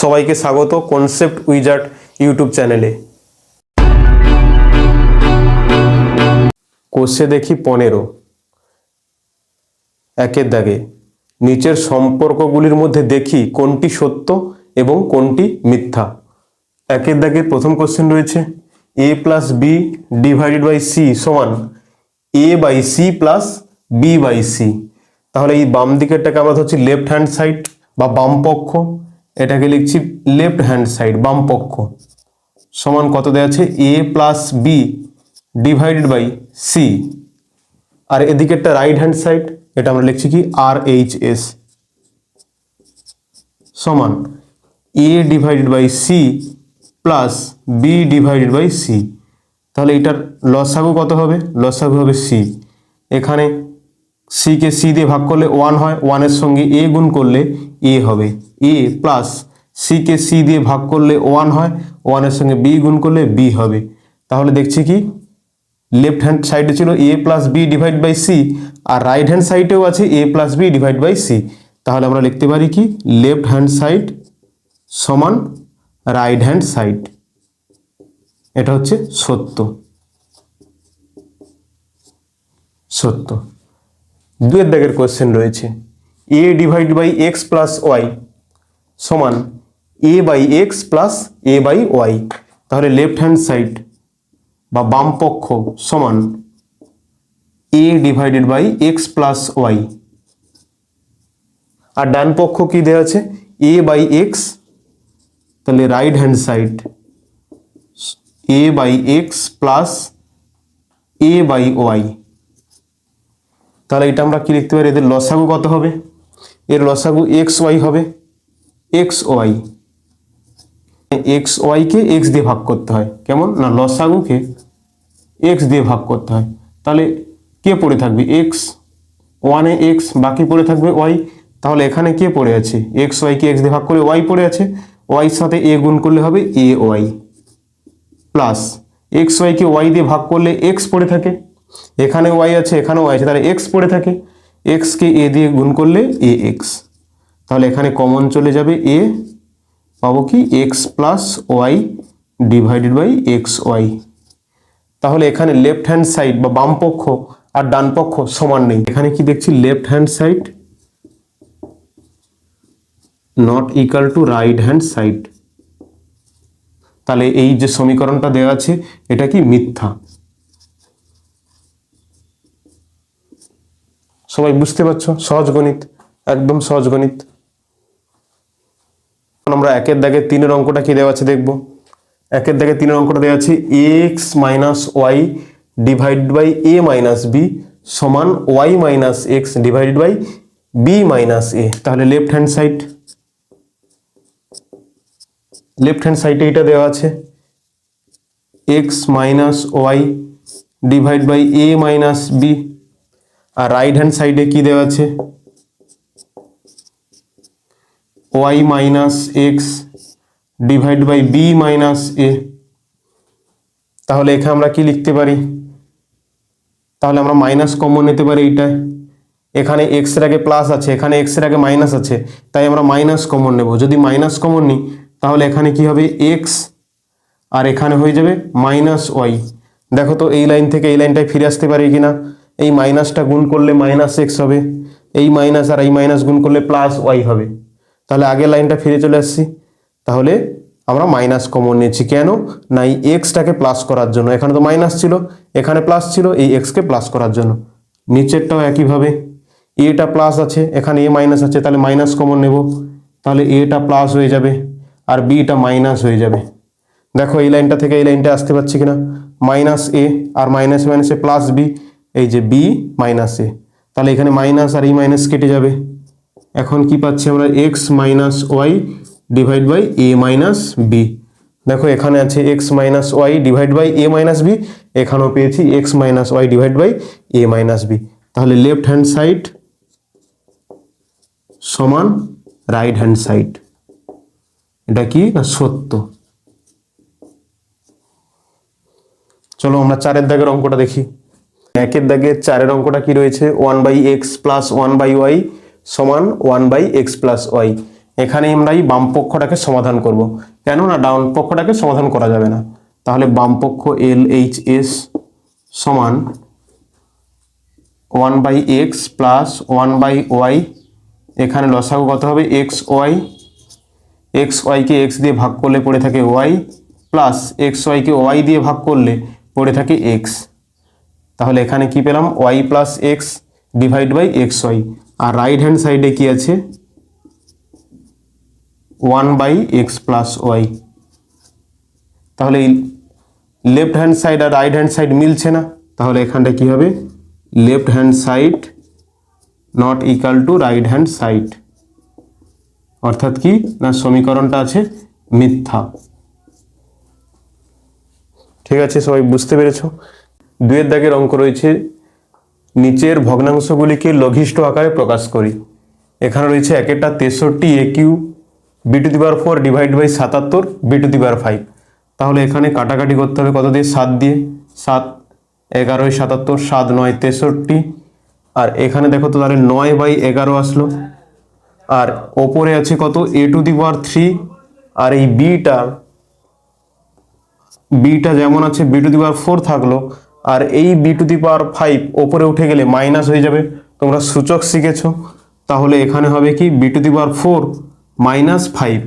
সবাইকে স্বাগত concept wizard YouTube চ্যানেলে। কোষে দেখি পনেরো। একের দাগে, নিচের সম্পর্কগুলির মধ্যে দেখি কোনটি সত্য এবং কোনটি মিথ্যা। একের দাগে প্রথম কোশ্চেন রয়েছে A plus B divided by C সমান A by C plus B by C তাহলে এই বাম দিকেরটাকে আমরা ধরছি লেফট হ্যান্ড সাইড বা বাম পক্ষ। এটাকে লিখছি লেফট হ্যান্ড সাইড বাম পক্ষ। সমান কত দেওয়া আছে? A plus B divided by C আর এদিকেরটা রাইট হ্যান্ড সাইড এটা আমরা লিখছি কি? আর এইচ এস সমান A divided by C plus B divided by C তাহলে এটার লসাগু কত হবে? লসাগু হবে সি এখানে সিকে সি দিয়ে ভাগ করলে ওয়ান হয় ওয়ানের সঙ্গে এ গুণ করলে এ হবে। এ প্লাস সিকে সি দিয়ে ভাগ করলে ওয়ান হয় ওয়ানের সঙ্গে বি গুণ করলে বি হবে। তাহলে দেখছি কি? লেফট হ্যান্ড সাইডে ছিল A plus B divide by C R right hand সাইডেও আছে A plus B divide by C তাহলে আমরা লিখতে পারি কি? লেফট হ্যান্ড সাইড সমান রাইট হ্যান্ড সাইড এটা হচ্ছে সত্য। সত্য। দুয়ের দাগের কোয়েশ্চেন রয়েছে। A divide by X plus Y সমান A by X plus A by Y তাহলে লেফট হ্যান্ড সাইড বা বাম পক্ষ সমান A divided by X plus Y আর ডান পক্ষ কি দেওয়া আছে? এ বাই এক্স তাহলে right hand side A by X plus A by Y তাহলে এটা আমরা কি লিখতে পারি? এদের লসাগু কত হবে? এর লসাগু এক্স ওয়াই হবে। এক্স ওয়াই এক্স ওয়াইকে এক্স দিয়ে ভাগ করতে হয়। কেমন? না, লসাগুকে এক্স দিয়ে ভাগ করতে হয়। তাহলে কে পড়ে থাকবে? এক্স ওয়ানে এক্স বাকি পড়ে থাকবে ওয়াই তাহলে এখানে কে পড়ে আছে? এক্স ওয়াইকে এক্স দিয়ে ভাগ করে ওয়াই পড়ে আছে। ওয়াইয়ের সাথে এ গুণ করলে হবে এ ওয়াই প্লাস এক্স ওয়াইকে ওয়াই দিয়ে ভাগ করলে এক্স পড়ে থাকে। এখানে ওয়াই আছে এখানে ওয়াই আছে, তাহলে এক্স পড়ে থাকে। এক্সকে এ দিয়ে গুণ করলে এ এক্স তাহলে এখানে কমন চলে যাবে এ পাবো কি X plus Y divided by X Y তাহলে এখানে লেফট হ্যান্ড সাইড বা বাম পক্ষ আর ডান পক্ষ সমান নেই। এখানে কি দেখছি? Left hand side not equal to right hand side তাহলে এই যে সমীকরণটা দেওয়া আছে, এটা কি মিথ্যা? সবাই বুঝতে পারছ? সহজ গণিত, একদম সহজ গণিত। আমরা একের দাগে তিনের অঙ্কটা কি দেওয়া আছে দেখব। একের দাগে তিনের অঙ্কটা দেওয়া আছে X minus Y divide by A minus B সমান Y minus X divide by B minus A তাহলে left hand side left hand সাইডে এটা দেওয়া আছে। X minus Y divide by A minus B R right hand সাইডে কি দেওয়া আছে? Y minus X divide by B minus A তাহলে এখানে আমরা কি লিখতে পারি? তাহলে আমরা মাইনাস কমন নিতে পারি এইটায়। এখানে এক্সের আগে প্লাস আছে, এখানে এক্সের আগে মাইনাস আছে, তাই আমরা মাইনাস কমন নেব। যদি মাইনাস কমন নিই, তাহলে এখানে কি হবে? এক্স আর এখানে হয়ে যাবে মাইনাস ওয়াই দেখো তো এই লাইন থেকে এই লাইনটায় ফিরে আসতে পারি কিনা? এই মাইনাসটা গুণ করলে মাইনাস এক্স হবে, এই মাইনাস আর এই মাইনাস গুণ করলে প্লাস ওয়াই হবে। তাহলে আগের লাইনটা ফিরে চলে আসছি। তাহলে আমরা মাইনাস কমন নিয়েছি। কেন? না, এই এক্সটাকে প্লাস করার জন্য। এখানে তো মাইনাস ছিল, এখানে প্লাস ছিল, এই এক্সকে প্লাস করার জন্য। নিচেরটাও একইভাবে। এটা প্লাস আছে, এখানে এ মাইনাস আছে, তাহলে মাইনাস কমন নেব। তাহলে এটা প্লাস হয়ে যাবে আর বিটা মাইনাস হয়ে যাবে। দেখো, এই লাইনটা থেকে এই লাইনটা আসতে পারছি কিনা? মাইনাস এ আর মাইনাস মাইনাসে প্লাস বি এই যে বি মাইনাস এ তাহলে এখানে মাইনাস আর এই মাইনাস কেটে যাবে। এখন কি পাচ্ছি আমরা? X minus Y divide by A minus B দেখো, এখানে আছে X minus Y divide by A minus B এখানেও পেয়েছি X minus Y divide by A minus B তাহলে লেফট হ্যান্ড সাইড সমান রাইট হ্যান্ড সাইড এটা কি না সত্য? চলো আমরা চারের দাগের অঙ্কটা দেখি। একের দাগে চারের অঙ্কটা কি রয়েছে? One by X plus one by Y সমান one by X plus Y এখানে আমরা এই বাম পক্ষটাকে সমাধান করব। কেন না ডাউন পক্ষটাকে সমাধান করা যাবে না। তাহলে বাম পক্ষ এল এইচ এস সমান one by X plus one by Y এখানে লসাগু কত হবে? এক্স ওয়াই এক্স ওয়াইকে এক্স দিয়ে ভাগ করলে পড়ে থাকে ওয়াই প্লাস এক্স ওয়াইকে ওয়াই দিয়ে ভাগ করলে পড়ে থাকে এক্স তাহলে এখানে কি পেলাম? Y plus X divide by X Y R right hand সাইডে কি আছে? One by X plus Y তাহলে লেফট হ্যান্ড সাইড আর রাইট হ্যান্ড সাইড মিলছে না। তাহলে এখানটা কি হবে? Left hand side not equal to right hand side অর্থাৎ কি? না, সমীকরণটা আছে মিথ্যা। ঠিক আছে, সবাই বুঝতে পেরেছ? দুয়ের দাগের অঙ্ক রয়েছে। নিচের ভগ্নাংশগুলিকে লঘিষ্ঠ আকারে প্রকাশ করি। এখানে রয়েছে এক একটা তেষট্টি A cube B to the power four divide by সাতাত্তর B to the power five তাহলে এখানে কাটাকাটি করতে হবে কত দিয়ে? সাত দিয়ে। সাত, এগারোয় সাতাত্তর, সাত নয় তেষট্টি। আর এখানে দেখো তো তাহলে নয় বাই এগারো আসলো। আর ওপরে আছে কত? এ টু দি পাওয়ার থ্রি আর এই বিটা বিটা যেমন আছে B to the power four থাকল। আর এই B to the power five ওপরে উঠে গেলে মাইনাস হয়ে যাবে। তোমরা সূচক শিখেছ। তাহলে এখানে হবে কি? B to the power four minus five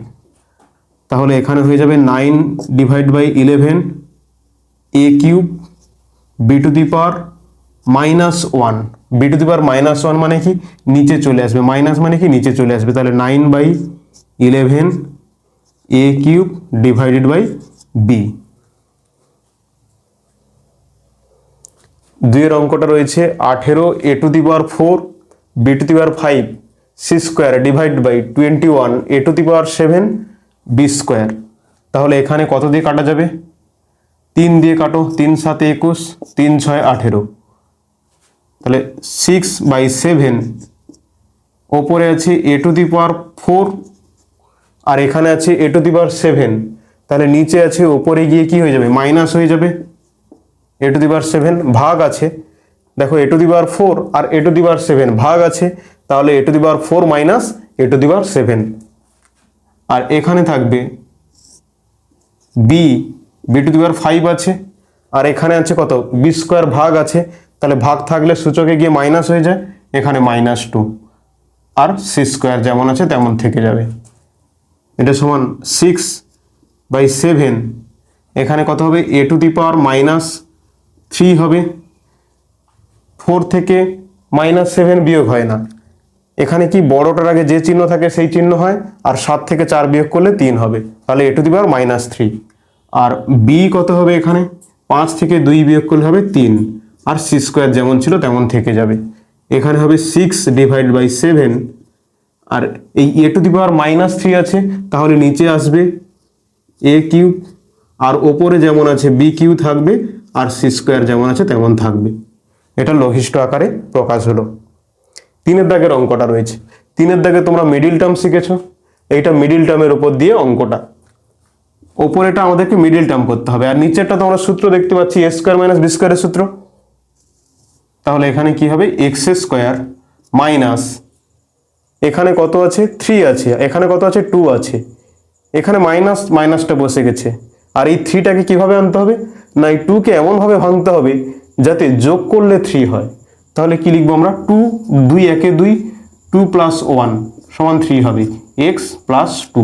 তাহলে এখানে হয়ে যাবে nine divide by eleven A cube B to the power minus one B to the power minus one মানে কি? নিচে চলে আসবে। মাইনাস মানে কি? নিচে চলে আসবে। তাহলে nine by eleven A cube divided by B দুইয়ের অঙ্কটা রয়েছে আঠেরো A to the power four B to the power five C square divide by twenty one A to the power seven B square তাহলে এখানে কত দিয়ে কাটা যাবে? তিন দিয়ে কাটো, তিন সাতে একুশ, তিন ছয় আঠেরো। তাহলে সিক্স বাই সেভেন ওপরে আছে এ টু দি পাওয়ার ফোর আর এখানে আছে এ টু দি পাওয়ার সেভেন তাহলে নিচে আছে, ওপরে গিয়ে কি হয়ে যাবে? মাইনাস হয়ে যাবে। এ টু দি পাওয়ার সেভেন ভাগ আছে। দেখো A to the power four R A to the power seven ভাগ আছে। তাহলে A to the power four minus A to the power seven আর এখানে থাকবে B B to the power five আছে। আর এখানে আছে কত? বি স্কোয়ার ভাগ আছে। তাহলে ভাগ থাকলে সূচকে গিয়ে মাইনাস হয়ে যায়। এখানে মাইনাস টু আর সি স্কোয়ার যেমন আছে তেমন থেকে যাবে। এটা সমান সিক্স বাই সেভেন এখানে কত হবে? A to the power minus three হবে। ফোর থেকে মাইনাস সেভেন বিয়োগ হয় না। এখানে কি বড়টার আগে যে চিহ্ন থাকে সেই চিহ্ন হয়, আর সাত থেকে চার বিয়োগ করলে তিন হবে। তাহলে A to the power minus three R B কত হবে এখানে? পাঁচ থেকে দুই বিয়োগ করলে হবে তিন। আর সি স্কোয়ার যেমন ছিল তেমন থেকে যাবে। এখানে হবে সিক্স ডিভাইড বাই সেভেন আর এই A to the power minus three আছে, তাহলে নিচে আসবে এ কিউ আর ওপরে যেমন আছে বি কিউ থাকবে আর সি স্কোয়ার যেমন আছে তেমন থাকবে। এটা লঘিষ্ঠ আকারে প্রকাশ হলো। তিনের দাগের অঙ্কটা রয়েছে। তিনের দাগে তোমরা মিডিল টার্ম শিখেছো। এইটা মিডিল টার্মের উপর দিয়ে অঙ্কটা। ওপরেটা আমাদেরকে মিডিল টার্ম করতে হবে। আর নিচেরটা তোমরা সূত্র দেখতে পাচ্ছি এ স্কোয়ার মাইনাস বি স্কোয়ারের সূত্র। তাহলে এখানে কি হবে? এক্স স্কোয়ার মাইনাস এখানে কত আছে? থ্রি আছে। এখানে কত আছে? টু আছে। এখানে মাইনাস মাইনাসটা বসে গেছে। আর এই থ্রিটাকে কীভাবে আনতে হবে? না এই টুকে এমনভাবে ভাঙতে হবে যাতে যোগ করলে থ্রি হয়। তাহলে কি লিখব আমরা? টু দুই, একে দুই টু প্লাস ওয়ান সমান থ্রি হবে। এক্স প্লাস টু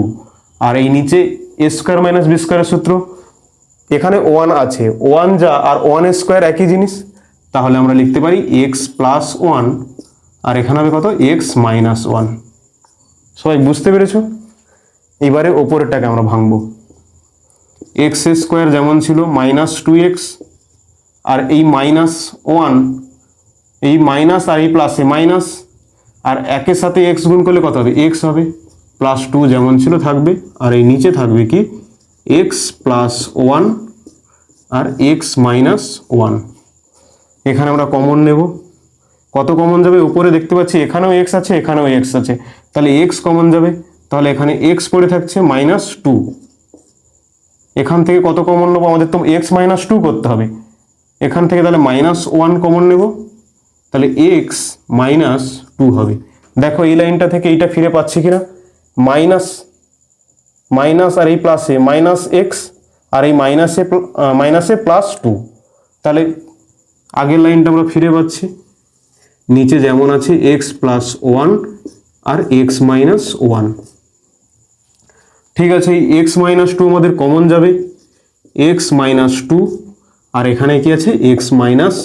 আর এই নিচে এ স্কোয়ার মাইনাস বি স্কোয়ারের সূত্র। এখানে ওয়ান আছে। ওয়ান যা আর ওয়ান স্কোয়ার একই জিনিস। তাহলে আমরা লিখতে পারি এক্স প্লাস ওয়ান আর এখানে হবে কত? এক্স মাইনাস ওয়ান সবাই বুঝতে পেরেছ? এবারে ওপরেরটাকে আমরা ভাঙবো। এক্স স্কোয়ার যেমন ছিল মাইনাস টু এক্স আর এই মাইনাস ওয়ান এই মাইনাস আর এই প্লাসে মাইনাস আর একের সাথে এক্স গুণ করলে কত হবে? এক্স হবে। প্লাস টু যেমন ছিল থাকবে, আর এই নিচে থাকবে কি? এক্স প্লাস ওয়ান আর এক্স মাইনাস ওয়ান এখানে আমরা কমন নেব। কত কমন যাবে? উপরে দেখতে পাচ্ছি এখানেও এক্স আছে, এখানেও এক্স আছে। তাহলে এক্স কমন যাবে। তাহলে এখানে এক্স পড়ে থাকছে মাইনাস টু এখান থেকে কত কমন নেব? আমাদের তো এক্স মাইনাস টু করতে হবে। এখান থেকে তাহলে মাইনাস ওয়ান কমন নেব। তাহলে এক্স মাইনাস টু হবে। দেখো এই লাইনটা থেকে এইটা ফিরে পাচ্ছি কিনা? মাইনাস মাইনাস আর এই প্লাসে মাইনাস এক্স আর এই মাইনাসে মাইনাসে প্লাস টু তাহলে আগের লাইনটা আমরা ফিরে পাচ্ছি। নিচে যেমন আছে এক্স প্লাস ওয়ান আর এক্স মাইনাস ওয়ান ঠিক আছে, এই এক্স মাইনাস টু আমাদের কমন যাবে। এক্স মাইনাস টু আর এখানে কি আছে? এক্স মাইনাস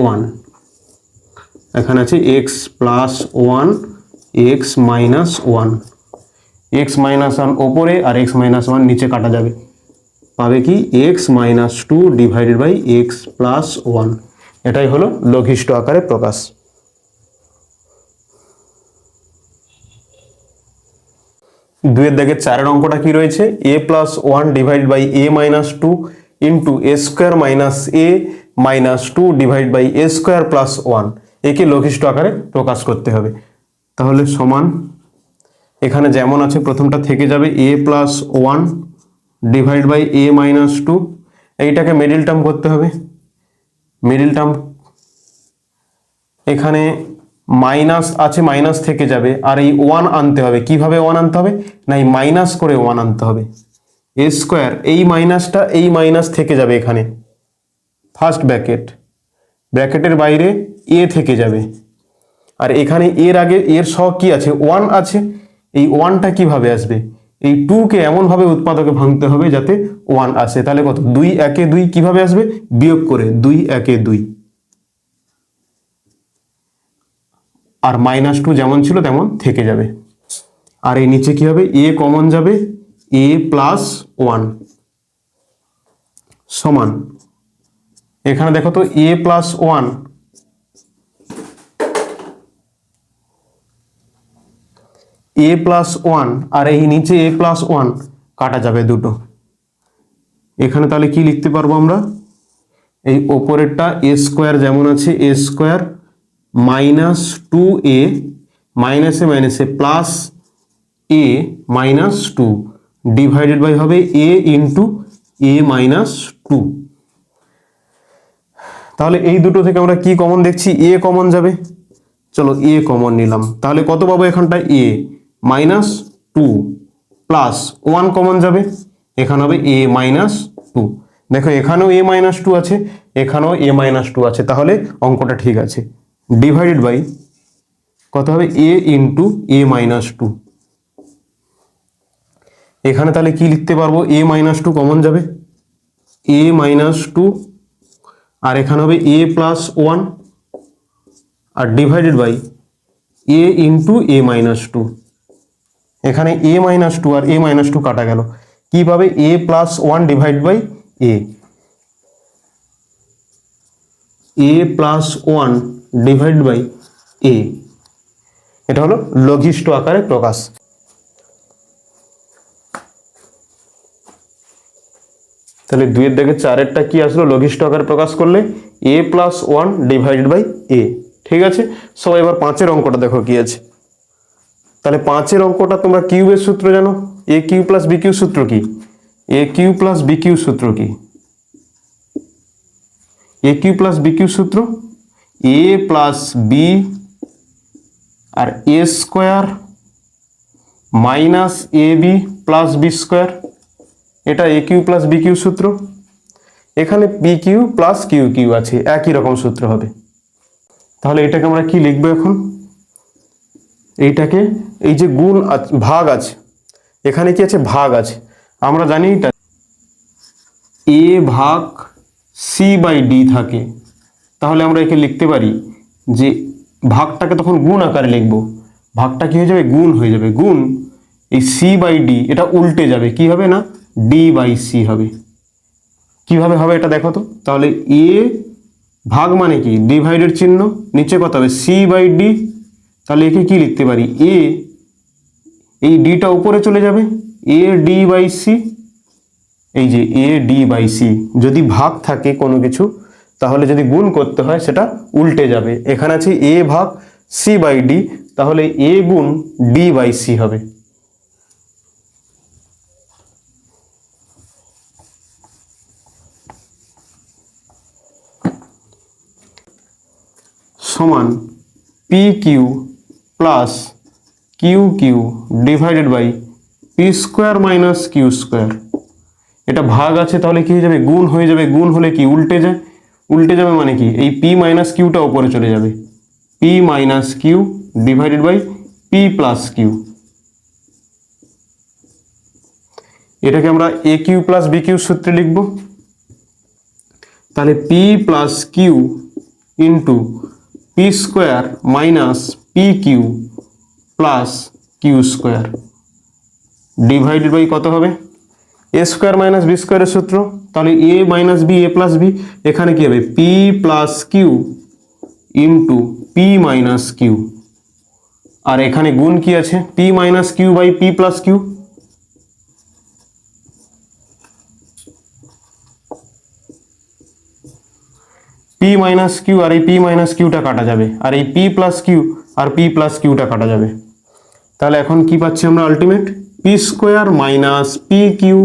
ওয়ান এখানে আছে X plus one X minus one X minus one ওপরে আর এক্স মাইনাস ওয়ান নিচে কাটা যাবে। পাবে কি? X minus two divided by X plus one এটাই হলো লঘিষ্ঠ আকারে প্রকাশ। দুয়ের দাগের চারের অঙ্কটা কি রয়েছে? A plus one divide by A minus two into A square minus A minus two divide by A square plus one একে লঘিষ্ঠ আকারে প্রকাশ করতে হবে। তাহলে সমান, এখানে যেমন আছে প্রথমটা থেকে যাবে A plus one divide by A minus two এইটাকে মিডিল টার্ম করতে হবে। মিডিল টার্ম এখানে মাইনাস আছে, মাইনাস থেকে যাবে। আর এই ওয়ান আনতে হবে। কীভাবে ওয়ান আনতে হবে? না, এই মাইনাস করে ওয়ান আনতে হবে। এ স্কোয়ার এই মাইনাসটা এই মাইনাস থেকে যাবে এখানে। ফার্স্ট ব্র্যাকেট ব্র্যাকেটের বাইরে এ থেকে যাবে। আর এখানে এর আগে এর সহ কি আছে? ওয়ান আছে। এই ওয়ানটা কীভাবে আসবে? এই টুকে এমনভাবে উৎপাদকে ভাঙতে হবে যাতে ওয়ান আসে। তাহলে কত? দুই একে দুই কীভাবে আসবে? বিয়োগ করে দুই একে দুই। আর মাইনাস টু যেমন ছিল তেমন থেকে যাবে। আর এই নিচে কি হবে? এ কমন যাবে। এ প্লাস ওয়ান সমান। এখানে দেখো তো A plus one A plus one আর এই নিচে এ প্লাস ওয়ান কাটা যাবে দুটো। এখানে তাহলে কি লিখতে পারব আমরা? এই ওপরেরটা এ স্কোয়ার যেমন আছে A square minus two A মাইনাসে মাইনাসে plus A minus two divided by হবে A into A minus two তাহলে এই দুটো থেকে আমরা কি কমন দেখছি? এ কমন যাবে। চলো এ কমন নিলাম। তাহলে কত পাবো এখানটা? A minus two plus one common যাবে। এখানে হবে এ মাইনাস টু দেখো এখানেও এ মাইনাস টু আছে, এখানেও এ মাইনাস টু আছে। তাহলে অঙ্কটা ঠিক আছে। ডিভাইডেড বাই কত হবে? A into A minus two এখানে তাহলে কি লিখতে পারব? এ মাইনাস টু কমন যাবে? এ মাইনাস টু আর এখানে হবে A plus one R divided by A into A minus two এখানে এ মাইনাস টু আর এ মাইনাস টু কাটা গেল। কীভাবে A plus one divide by A A plus one divide by A এটা হলো লঘিষ্ঠ আকারে প্রকাশ। তাহলে দুইয়ের দিকে চারেরটা কি আসলো? লঘিষ্ঠ আকারে প্রকাশ করলে A plus one divided by A ঠিক আছে? সবাই এবার পাঁচের অঙ্কটা দেখো কি আছে। তাহলে পাঁচের অঙ্কটা তোমরা কিউবের সূত্র জানো? A cube plus B cube সূত্র কি? A cube plus B cube সূত্র কি? A cube plus B cube সূত্র? A plus B R A square minus A B plus B square এটা A cube plus B cube সূত্র। এখানে P cube plus Q cube আছে, একই রকম সূত্র হবে। তাহলে এটাকে আমরা কি লিখব এখন? এইটাকে, এই যে গুণ ভাগ আছে, এখানে কি আছে? ভাগ আছে। আমরা জানি এটা এ ভাগ সি বাই ডি থাকে। তাহলে আমরা একে লিখতে পারি যে ভাগটাকে তখন গুণ আকারে লিখব। ভাগটা কি হয়ে যাবে? গুণ হয়ে যাবে। গুণ এই সি বাই ডি এটা উল্টে যাবে। কি হবে না? ডি বাই সি হবে। কীভাবে হবে এটা দেখো তো? তাহলে এ ভাগ মানে কি? ডিভাইডের চিহ্ন, নিচে কত হবে? সি বাই ডি তাহলে একে কি লিখতে পারি? এ এই ডিটা উপরে চলে যাবে। এ ডি বাই সি এই যে এ ডি বাই সি যদি ভাগ থাকে কোনো কিছু তাহলে যদি গুণ করতে হয়, সেটা উল্টে যাবে। এখানে আছে এ ভাগ সি বাই ডি তাহলে এ গুণ ডি বাই সি হবে। সমান P cube plus Q cube divided by P square minus Q square এটা ভাগ আছে, তাহলে কি হয়ে যাবে? গুণ হয়ে যাবে। গুণ হলে কি? উল্টে যায়। উল্টে যাবে মানে কি? এই পি মাইনাস কিউটা ওপরে চলে যাবে। P minus Q divided by P plus Q এটাকে আমরা A cube plus B cube সূত্রে লিখব। তাহলে P plus Q into P square minus P Q plus Q square divided by কত হবে? এ স্কোয়ার মাইনাস বি স্কোয়ারের সূত্র, তাহলে A minus B A plus B এখানে কি হবে? P plus Q into P minus Q আর এখানে গুণ কি আছে? P minus Q by P plus Q P minus Q আর এই পি মাইনাস কিউটা কাটা যাবে। আর এই পি প্লাস কিউ আর পি প্লাস কিউটা কাটা যাবে। তাহলে এখন কি পাচ্ছি আমরা ultimate P square minus P Q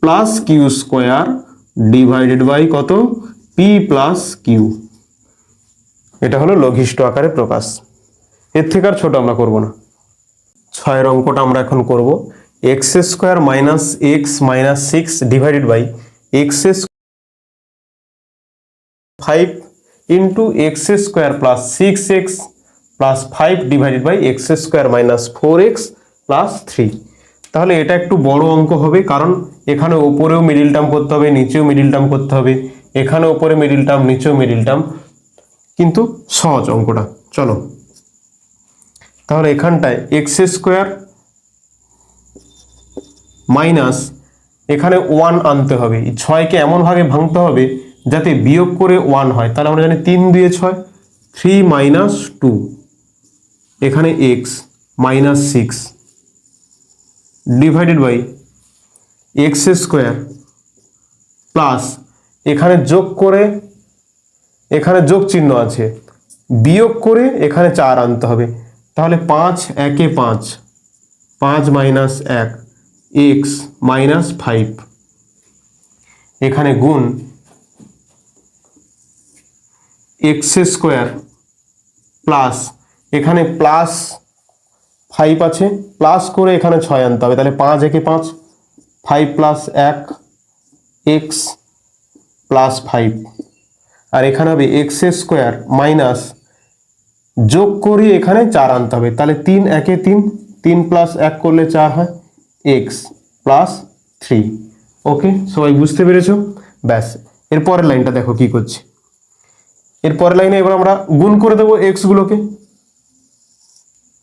plus Q square divided by কত? পি প্লাস কিউ এটা হলো লঘিষ্ঠ আকারে প্রকাশ। এর থেকে আর ছোট আমরা করব না। ছয়ের অঙ্কটা আমরা এখন করব। X square minus X minus six divided by X five into X square plus six X plus five divided by X square minus four X plus three তাহলে এটা একটু বড় অঙ্ক হবে, কারণ এখানে ওপরেও মিডিল টার্ম করতে হবে, নিচেও মিডিল টার্ম করতে হবে, এখানে ওপরে মিডিল টার্ম নিচেও মিডিল টার্ম কিন্তু সহজ অঙ্কটা, চলো। তাহলে এখানটায় এক্স স্কোয়ার মাইনাস এখানে ওয়ান আনতে হবে। ছয়কে এমনভাবে ভাঙতে হবে যাতে বিয়োগ করে ওয়ান হয়। তাহলে আমরা জানি তিন দিয়ে ছয় থ্রি মাইনাস টু এখানে X minus six divided by X square plus এখানে যোগ করে, এখানে যোগ চিহ্ন আছে। বিয়োগ করে এখানে চার আনতে হবে। তাহলে পাঁচ, একে পাঁচ পাঁচ মাইনাস এক এক্স মাইনাস ফাইভ এখানে গুণ এক্স স্কোয়ার প্লাস এখানে প্লাস ফাইভ আছে প্লাস করে এখানে ছয় আনতে হবে, তাহলে পাঁচ একে পাঁচ ফাইভ প্লাস এক এক্স প্লাস ফাইভ আর এখানে হবে এক্স স্কোয়ার মাইনাস যোগ করে এখানে চার আনতে হবে, তাহলে তিন একে তিন তিন প্লাস এক করলে চার হয় এক্স প্লাস থ্রি ওকে সবাই বুঝতে পেরেছ? ব্যাস, এর পরের লাইনটা দেখো কি করছে। এর পরের লাইনে এবার আমরা গুণ করে দেবো এক্সগুলোকে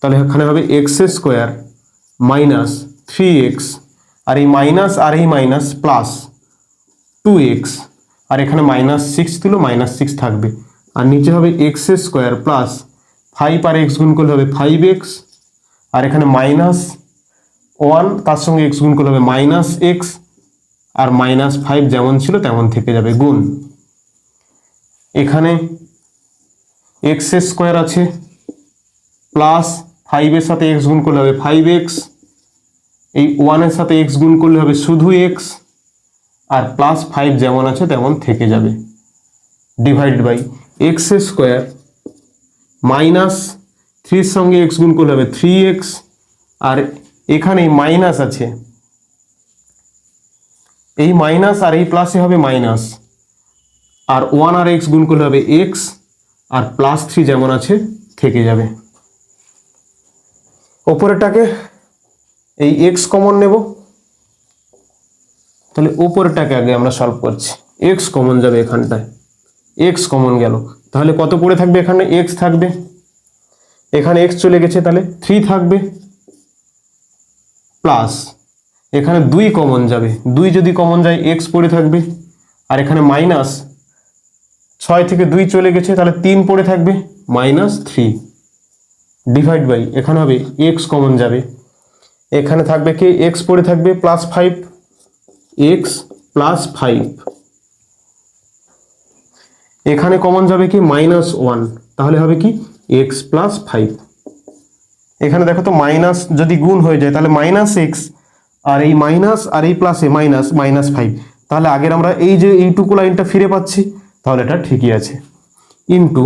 তাহলে এখানে হবে X square minus three X আর এই মাইনাস আর এই মাইনাস প্লাস টু এক্স আর এখানে মাইনাস সিক্স দিল মাইনাস সিক্স থাকবে। আর নিচে হবে এক্স স্কোয়ার প্লাস ফাইভ আর এক্স গুণ করলে হবে ফাইভ এক্স আর এখানে মাইনাস ওয়ান তার সঙ্গে এক্স গুণ করলে হবে মাইনাস এক্স আর মাইনাস ফাইভ যেমন ছিল তেমন থেকে যাবে গুণ। এখানে এক্স স্কোয়ার আছে প্লাস ফাইভের সাথে এক্স গুণ করলে হবে ফাইভ এক্স এই ওয়ানের সাথে এক্স গুণ করলে হবে শুধু এক্স আর প্লাস ফাইভ যেমন আছে তেমন থেকে যাবে। Divide by X square minus থ্রির সঙ্গে এক্স গুণ করলে হবে থ্রি এক্স আর এখানে মাইনাস আছে। এই মাইনাস আর এই প্লাসে হবে মাইনাস আর ওয়ান আর এক্স গুণ করলে হবে এক্স আর প্লাস থ্রি যেমন আছে থেকে যাবে। ওপরেরটাকে এই এক্স কমন নেব। তাহলে ওপরেরটাকে আগে আমরা সলভ করছি। এক্স কমন যাবে এখানটায়। এক্স কমন গেল। তাহলে কত পড়ে থাকবে এখানে? এক্স থাকবে। এখানে এক্স চলে গেছে, তাহলে থ্রি থাকবে। প্লাস এখানে দুই কমন যাবে। দুই যদি কমন যায় এক্স পড়ে থাকবে। আর এখানে মাইনাস ছয় থেকে দুই চলে গেছে, তাহলে তিন পড়ে থাকবে। মাইনাস থ্রি ডিভাইড বাই এখানে হবে এক্স কমন যাবে। এখানে থাকবে কি? এক্স পড়ে থাকবে plus five X plus five এখানে কমন যাবে কি? মাইনাস ওয়ান তাহলে হবে কি? এক্স প্লাস ফাইভ এখানে দেখো তো মাইনাস যদি গুণ হয়ে যায়, তাহলে মাইনাস এক্স আর এই মাইনাস আর এই প্লাসে মাইনাস মাইনাস ফাইভ তাহলে আগের আমরা এই যে এইটুকু লাইনটা ফিরে পাচ্ছি, তাহলে এটা ঠিকই আছে। ইন্টু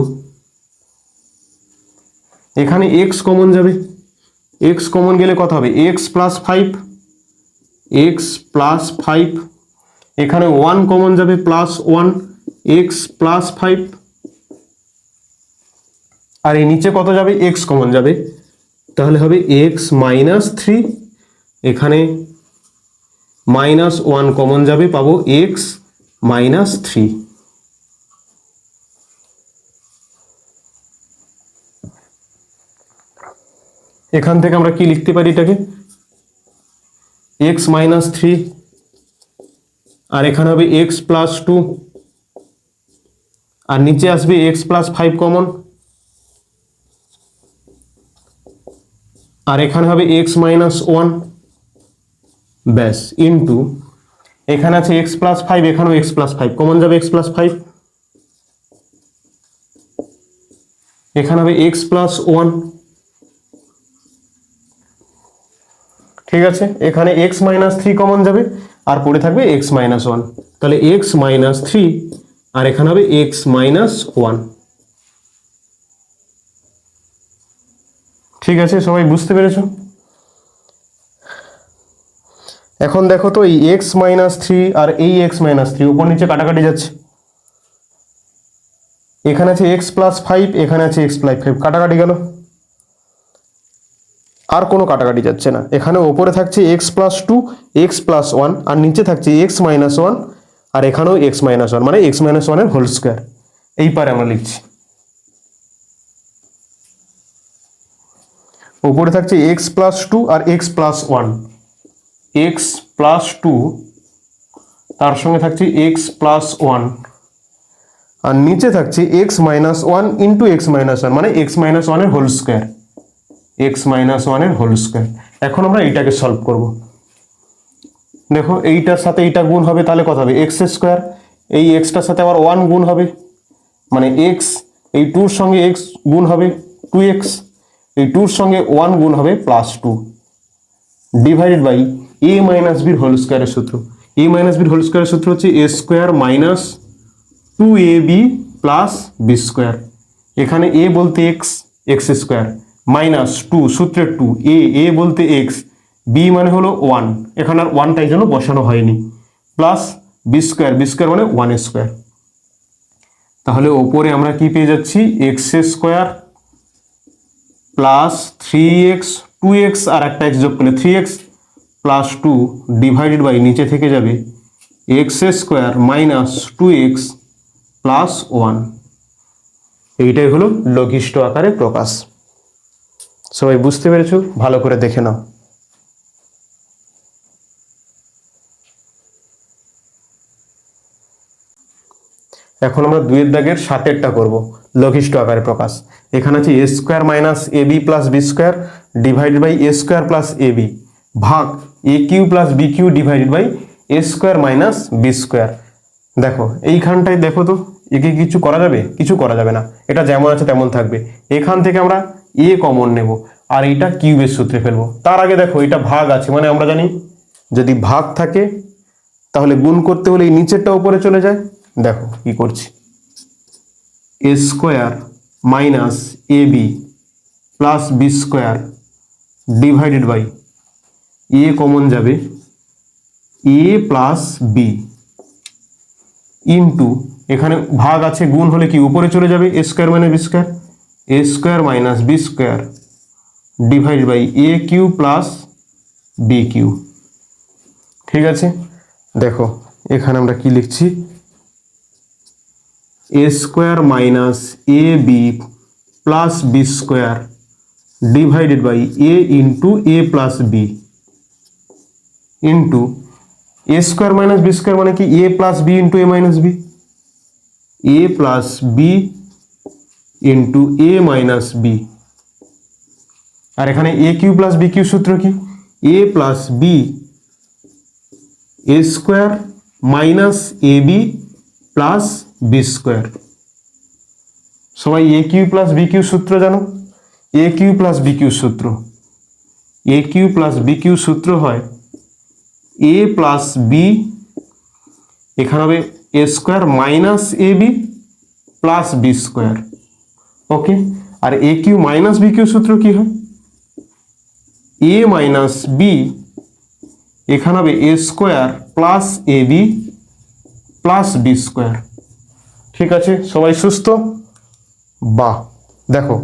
এখানে এক্স কমন যাবে। এক্স কমন গেলে কত হবে? X plus five X plus five এখানে ওয়ান কমন যাবে plus one X plus five আর এই নিচে কত যাবে? এক্স কমন যাবে। তাহলে হবে এক্স মাইনাস থ্রি এখানে মাইনাস ওয়ান কমন যাবে, পাবো এক্স মাইনাস থ্রি এখান থেকে আমরা কি লিখতে পারি এটাকে? এক্স মাইনাস থ্রি আর এখানে হবে এক্স প্লাস টু আর নিচে আসবে এক্স প্লাস ফাইভ কমন আর এখানে হবে এক্স মাইনাস ওয়ান ব্যাস ইন্টু এখানে আছে এক্স প্লাস ফাইভ এখানেও এক্স প্লাস ফাইভ কমন যাবে এক্স প্লাস ফাইভ এখানে হবে এক্স প্লাস ওয়ান ঠিক আছে? এখানে এক্স মাইনাস থ্রি কমন যাবে আর পড়ে থাকবে এক্স মাইনাস ওয়ান তাহলে এক্স মাইনাস থ্রি আর এখানে হবে এক্স মাইনাস ওয়ান ঠিক আছে? সবাই বুঝতে পেরেছ? এখন দেখো তো এই এক্স মাইনাস থ্রি আর এই এক্স মাইনাস থ্রি উপর নিচে কাটাকাটি যাচ্ছে। এখানে আছে এক্স প্লাস ফাইভ এখানে আছে এক্স প্লাস ফাইভ কাটাকাটি গেল। আর কোনো কাটাকাটি যাচ্ছে না। এখানে ওপরে থাকছে X plus two X plus one আর নিচে থাকছে এক্স মাইনাস ওয়ান আর এখানেও এক্স মাইনাস ওয়ান মানে এক্স মাইনাস ওয়ানের হোল স্কোয়ার এই পারে আমরা লিখছি। ওপরে থাকছে এক্স প্লাস টু আর X plus one X plus two তার সঙ্গে থাকছে এক্স প্লাস ওয়ান আর নিচে থাকছে X minus one into X minus one মানে এক্স মাইনাস ওয়ানের হোল স্কোয়ার এক্স মাইনাস ওয়ানের হোল স্কোয়ার এখন আমরা এইটাকে সলভ করব। দেখো এইটার সাথে এইটা গুণ হবে, তাহলে কত হবে? এক্স স্কোয়ার এই এক্সটার সাথে আবার ওয়ান গুণ হবে। মানে এক্স এই টুর সঙ্গে এক্স গুণ হবে টু এক্স এই টুর সঙ্গে ওয়ান গুণ হবে plus two divided by A minus বির হোল স্কোয়ারের সূত্র। এ মাইনাস বির হোল স্কোয়ারের সূত্র হচ্ছে A square minus two A B plus B square এখানে এ বলতে X X square minus two সূত্রের টু এ এ বলতে এক্স বি মানে হলো ওয়ান এখানে আর ওয়ানটাই জন্য বসানো হয়নি। Plus B square B square মানে ওয়ান স্কোয়ার তাহলে ওপরে আমরা কি পেয়ে যাচ্ছি? X square plus three X two X আর একটা এক্স যোগ করলে three X plus two divided by নিচে থেকে যাবে। X square minus two X plus one এইটাই হলো লঘিষ্ঠ আকারে প্রকাশ। সবাই বুঝতে পেরেছ? ভালো করে দেখে নাও। এখন আমরা দুইয়ের দাগের সাতেরটা করব, লঘিষ্ঠ আকারে প্রকাশ। এখানে আছে A square minus A B plus B square divided by A square plus A B ভাগ A cube plus B cube divided by A square minus B square দেখো, এইখানটায় দেখো তো, একে কিছু করা যাবে? কিছু করা যাবে না। এটা যেমন আছে তেমন থাকবে। এখান থেকে আমরা এ কমন নেব, আর এইটা কিউবের সূত্রে ফেলব। তার আগে দেখো এটা ভাগ আছে মানে আমরা জানি যদি ভাগ থাকে, তাহলে গুণ করতে হলে এই নিচেরটা উপরে চলে যায়। দেখো কি করছি। A square minus A B plus B square divided by A common যাবে এ প্লাস বি ইন্টু এখানে ভাগ আছে, গুণ হলে কি, উপরে চলে যাবে A square minus B square A square minus B square divide by A cube plus B cube ঠিক আছে? দেখো, এখানে আমরা কি লিখছি? A square minus A B plus B square divided by A into A plus B into A square minus B square মানে কি? A plus B into A minus B A plus B into A minus B আর এখানে A cube plus B cube সূত্র কি? A plus B A square minus A B plus B square সবাই A cube plus B cube সূত্র জানো? A cube plus B cube সূত্র। A cube plus B cube সূত্র হয় এ plus B এখানে হবে A square minus A B plus B square okay R A cube minus B cube সূত্র কি হয়? এ মাইনাস বি এখানে হবে A square plus A B plus B square ঠিক আছে? সবাই সুস্থ? বাহ! দেখো,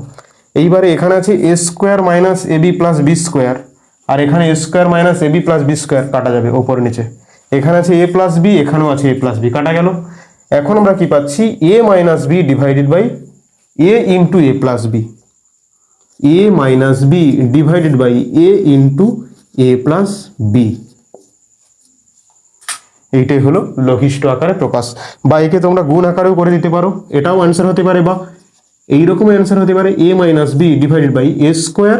এইবারে এখানে আছে A square minus A B plus B square আর এখানে A square minus A B plus B square কাটা যাবে ওপরে নিচে। এখানে আছে এ প্লাস বি এখানেও আছে এ প্লাস বি কাটা গেল। এখন আমরা কি পাচ্ছি? A minus B divided by A into A plus B A minus B divided by A into A plus B এইটাই হলো লঘিষ্ঠ আকারে প্রকাশ। বা একে তোমরা গুণ আকারেও করে দিতে পারো। এটাও অ্যান্সার হতে পারে বা এইরকম অ্যান্সার হতে পারে A minus B divided by A square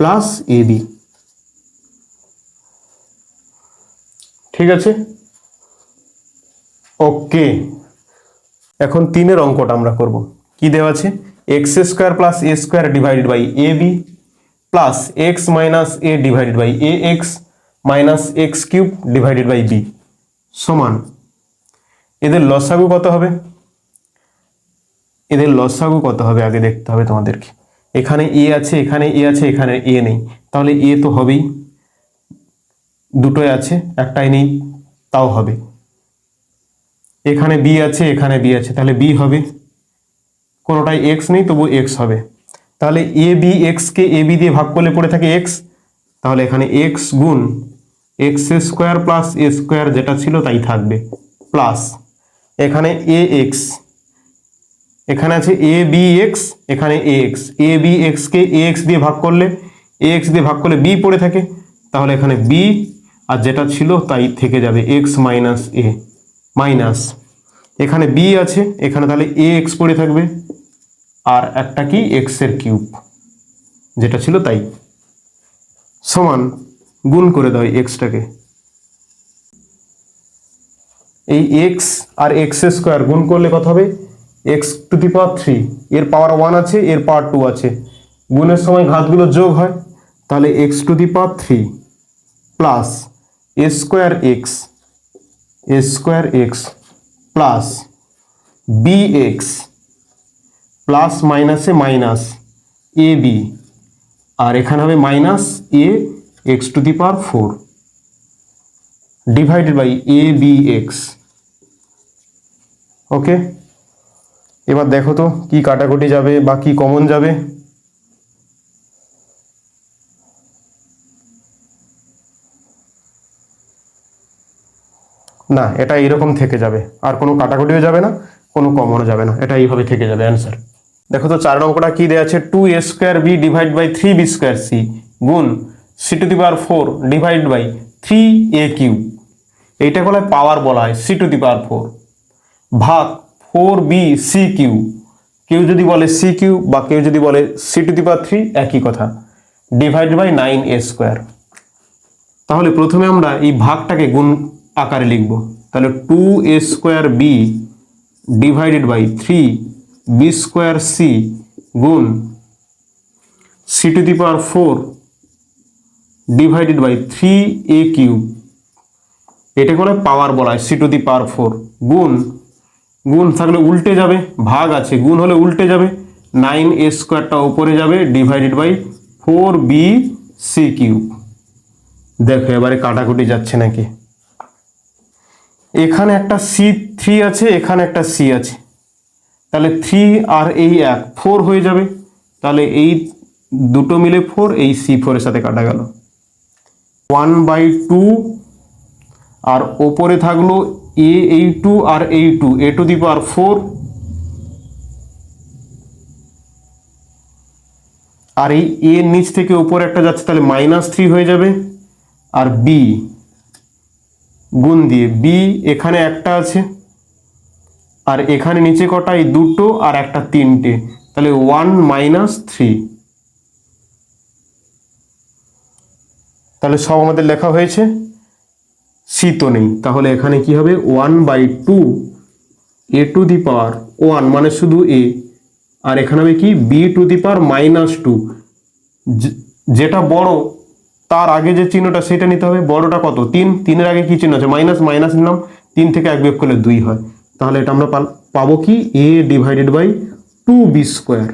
plus A B ঠিক আছে? ওকে এখন তিনের অঙ্কটা আমরা করব। কি দেওয়া আছে? X square plus A square divided by A B plus X minus A divided by A X minus X cube divided by B সমান। এদের লসাগু কত হবে? এদের লসাগু কত হবে? আগে দেখতে হবে তোমাদেরকে। এখানে এ আছে, এখানে এ আছে, এখানে এ নেই। তাহলে এ তো হবেই। দুটোই আছে, একটাই নেই, তাও হবে। এখানে বি আছে, এখানে বি আছে, তাহলে বি হবে। কোনোটাই এক্স নেই তবু এক্স হবে। তাহলে এ বি এক্সকে এ বি দিয়ে ভাগ করলে পড়ে থাকে এক্স তাহলে এখানে এক্স গুণ X square plus A square যেটা ছিল তাই থাকবে প্লাস এখানে এ এক্স এখানে আছে এ বি এক্স এখানে এ এক্স এ বি এক্সকে এ এক্স দিয়ে ভাগ করলে এ এক্স দিয়ে ভাগ করলে বি পড়ে থাকে, তাহলে এখানে বি আর যেটা ছিল তাই থেকে যাবে এক্স মাইনাস এ মাইনাস এখানে বি আছে, এখানে তাহলে এ এক্স পড়ে থাকবে। আর একটা কি এক্সের কিউব? যেটা ছিল তাই। সমান গুণ করে দাও এক্সটাকে এই এক্স আর এক্স স্কোয়ার গুণ করলে কত হবে? X to the power three এর পাওয়ার ওয়ান আছে, এর পাওয়ার টু আছে। গুণের সময় ঘাতগুলো যোগ হয়, তাহলে X to the power three plus A square X A square X plus B X plus মাইনাসে মাইনাস এ বি। আর এখানে হবে minus A X to the power four. Divided by A B X. Okay? এবার দেখো তো কি কাটাকুটি যাবে বা কি কমন যাবে। না, এটা এইরকম থেকে যাবে। আর কোনো কাটাকুটিও যাবে না, কোনো কমনও যাবে না। এটা এইভাবে থেকে যাবে অ্যান্সার দেখো তো চার অঙ্কটা কি দেওয়া আছে? Two A square B divide by three B square C গুণ C to the power four divide by three A cube এইটা বলা পাওয়ার বলা হয় C to the power four ভাগ ফোর বি সি কিউ কেউ যদি বলে সি কিউ বা কেউ যদি বলে C to the power three একই কথা। Divide by nine A square তাহলে প্রথমে আমরা এই ভাগটাকে গুণ আকারে লিখব। তাহলে two A square B divided by three B square C গুণ C to the power four divided by three A cube. এটা করে পাওয়ার বলা হয় C to the power four. গুণ গুণ থাকলে উল্টে যাবে, ভাগ আছে, গুণ হলে উল্টে যাবে। নাইন এ স্কোয়ারটা উপরে যাবে, divided by four B C cube. দেখো, এবারে কাটাকুটি যাচ্ছে নাকি? এখানে একটা সি থ্রি আছে, এখানে একটা সি আছে। তাহলে থ্রি আর এই এক ফোর হয়ে যাবে। তাহলে এই দুটো মিলে ফোর এই সি ফোরের সাথে কাটা গেল। ওয়ান বাই টু আর ওপরে থাকল এ এই টু আর এই two A to the power four আর এই এ নিচ থেকে ওপরে একটা যাচ্ছে, তাহলে মাইনাস থ্রি হয়ে যাবে। আর বি গুণ দিয়ে বি এখানে একটা আছে। আর এখানে নিচে কটা এই দুটো আর একটা তিনটে। তাহলে ওয়ান মাইনাস থ্রি তাহলে সব আমাদের লেখা হয়েছে? সি তো নেই। তাহলে এখানে কি হবে? One by two A to the power one মানে শুধু এ আর এখানে হবে কি? B to the power minus two যেটা বড়, তার আগে যে চিহ্নটা, সেটা নিতে হবে। বড়টা কত? তিন। তিনের আগে কি চিহ্ন আছে? মাইনাস মাইনাস নিলাম। তিন থেকে এক বিয়োগ করলে দুই হয়। তাহলে এটা আমরা পাবো কি A divided by two B square